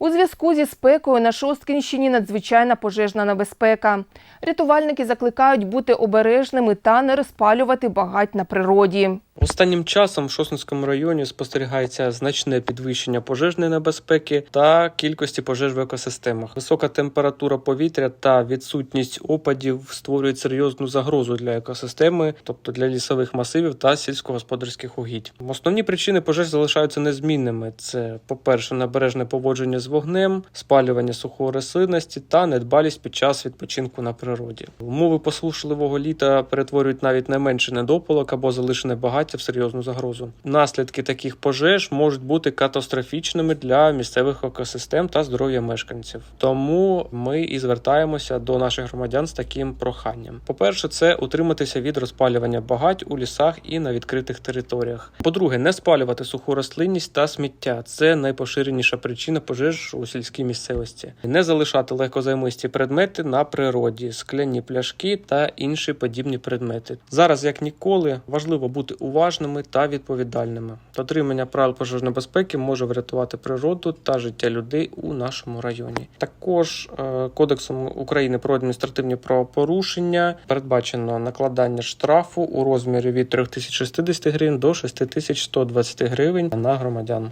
У зв'язку зі спекою на Шосткінщині надзвичайна пожежна небезпека. Рятувальники закликають бути обережними та не розпалювати багать на природі. Останнім часом в Шосницькому районі спостерігається значне підвищення пожежної небезпеки та кількості пожеж в екосистемах. Висока температура повітря та відсутність опадів створюють серйозну загрозу для екосистеми, тобто для лісових масивів та сільськогосподарських угідь. Основні причини пожеж залишаються незмінними: це, по-перше, небережне поводження з вогнем, спалювання сухої рослинності та недбалість під час відпочинку на природі. Умови посушливого літа перетворюють навіть найменший недопалок або залишене багаття в серйозну загрозу. Наслідки таких пожеж можуть бути катастрофічними для місцевих екосистем та здоров'я мешканців. Тому ми і звертаємося до наших громадян з таким проханням. По-перше, це утриматися від розпалювання багать у лісах і на відкритих територіях. По-друге, не спалювати суху рослинність та сміття. Це найпоширеніша причина пожеж у сільській місцевості. Не залишати легкозаймисті предмети на природі, скляні пляшки та інші подібні предмети. Зараз, як ніколи, важливо бути уважними та відповідальними. Дотримання правил пожежної безпеки може врятувати природу та життя людей у нашому районі. Також е, Кодексом України про адміністративні правопорушення передбачено накладання штрафу у розмірі від 3060 гривень до 6120 гривень на громадян.